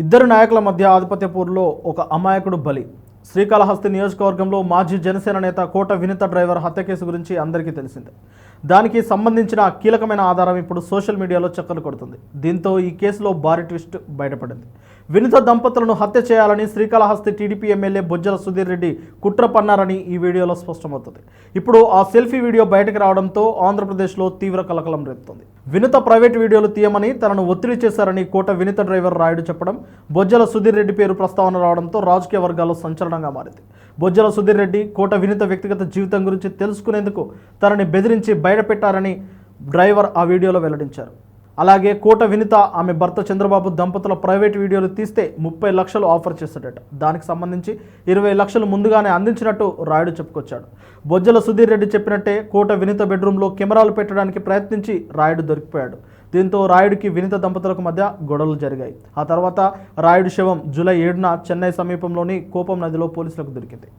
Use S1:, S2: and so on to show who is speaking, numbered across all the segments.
S1: ఇద్దరు నాయకుల మధ్య ఆధిపత్యపూర్లో ఒక అమాయకుడు బలి. శ్రీకాళహస్తి నియోజకవర్గంలో మాజీ జనసేన నేత కోట వినిత డ్రైవర్ హత్య కేసు గురించి అందరికీ తెలిసిందే. దానికి సంబంధించిన కీలకమైన ఆధారం ఇప్పుడు సోషల్ మీడియాలో చక్కర్లు కొడుతుంది. దీంతో ఈ కేసులో భారీ ట్విస్ట్ బయటపడింది. వినిత దంపతులను హత్య చేయాలని శ్రీకాళహస్తి టీడీపీ ఎమ్మెల్యే బొజ్జల సుధీర్ రెడ్డి కుట్ర పన్నారని ఈ వీడియోలో స్పష్టమవుతుంది. ఇప్పుడు ఆ సెల్ఫీ వీడియో బయటకు రావడంతో ఆంధ్రప్రదేశ్లో తీవ్ర కలకలం రేపుతుంది. వినిత ప్రైవేట్ వీడియోలు తీయమని తనను ఒత్తిడి చేశారని కోట వినిత డ్రైవర్ రాయుడు చెప్పడం బొజ్జల సుధీర్ రెడ్డి పేరు ప్రస్తావన రావడంతో రాజకీయ వర్గాల్లో సంచలనంగా మారింది. బొజ్జల సుధీర్ రెడ్డి కోట వినిత వ్యక్తిగత జీవితం గురించి తెలుసుకునేందుకు తనని బెదిరించి బయటపెట్టారని డ్రైవర్ ఆ వీడియోలో వెల్లడించారు. అలాగే కోట వినిత ఆమె భర్త చంద్రబాబు దంపతుల ప్రైవేట్ వీడియోలు తీస్తే ముప్పై లక్షలు ఆఫర్ చేస్తాడట దానికి సంబంధించి ఇరవై లక్షలు ముందుగానే అందించినట్టు రాయుడు చెప్పుకొచ్చాడు. బొజ్జల సుధీర్ రెడ్డి చెప్పినట్టే కోట వినిత బెడ్రూమ్లో కెమెరాలు పెట్టడానికి ప్రయత్నించి రాయుడు దొరికిపోయాడు. దీంతో రాయుడికి వినిత దంపతులకు మధ్య గొడవలు జరిగాయి. ఆ తర్వాత రాయుడు శవం జూలై ఏడున చెన్నై సమీపంలోని కోపం నదిలో పోలీసులకు దొరికింది.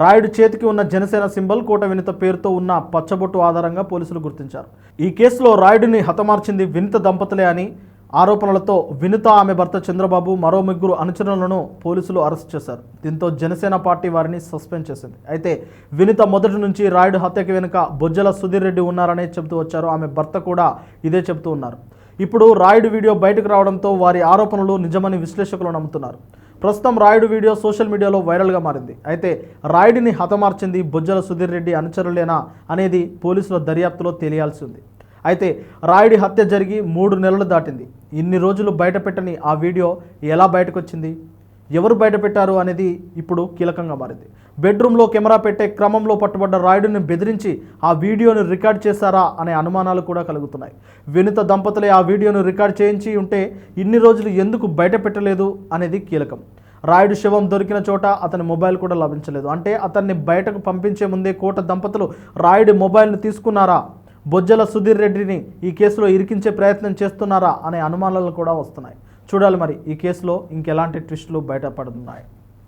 S1: రాయుడు చేతికి ఉన్న జనసేన సింబల్ కోట వినిత పేరుతో ఉన్న పచ్చబొట్టు ఆధారంగా పోలీసులు గుర్తించారు. ఈ కేసులో రాయుడిని హతమార్చింది వినిత దంపతులే అని ఆరోపణలతో వినిత ఆమె భర్త చంద్రబాబు మరో ముగ్గురు అనుచరులను పోలీసులు అరెస్ట్ చేశారు. దీంతో జనసేన పార్టీ వారిని సస్పెండ్ చేసింది. అయితే వినిత మొదటి నుంచి రాయుడు హత్యకి వెనుక బొజ్జల సుధీర్ రెడ్డి ఉన్నారనే చెబుతూ వచ్చారు. ఆమె భర్త కూడా ఇదే చెబుతూ ఉన్నారు. ఇప్పుడు రాయుడు వీడియో బయటకు రావడంతో వారి ఆరోపణలు నిజమని విశ్లేషకులు నమ్ముతున్నారు. ప్రస్తుతం రాయుడు వీడియో సోషల్ మీడియాలో వైరల్గా మారింది. అయితే రాయుడిని హతమార్చింది బొజ్జల సుధీర్ రెడ్డి అనుచరులేనా అనేది పోలీసుల దర్యాప్తులో తెలియాల్సి ఉంది అయితే రాయుడి హత్య జరిగి మూడు నెలలు దాటింది. ఇన్ని రోజులు బయటపెట్టని ఆ వీడియో ఎలా బయటకు వచ్చింది ఎవరు బయటపెట్టారు అనేది ఇప్పుడు కీలకంగా మారింది. బెడ్రూమ్లో కెమెరా పెట్టే క్రమంలో పట్టుబడ్డ రాయుడిని బెదిరించి ఆ వీడియోను రికార్డ్ చేశారా అనే అనుమానాలు కూడా కలుగుతున్నాయి. వినిత దంపతులే ఆ వీడియోను రికార్డ్ చేయించి ఉంటే ఇన్ని రోజులు ఎందుకు బయట పెట్టలేదు అనేది కీలకం. రాయుడు శవం దొరికిన చోట అతని మొబైల్ కూడా లభించలేదు. అంటే అతన్ని బయటకు పంపించే ముందే కోట దంపతులు రాయుడి మొబైల్ను తీసుకున్నారా? బొజ్జల సుధీర్ రెడ్డిని ఈ కేసులో ఇరికించే ప్రయత్నం చేస్తున్నారా? అనే అనుమానాలు కూడా వస్తున్నాయి. చూడాలి మరి ఈ కేసులో ఇంకెలాంటి ట్విస్టులు బయటపడుతున్నాయి.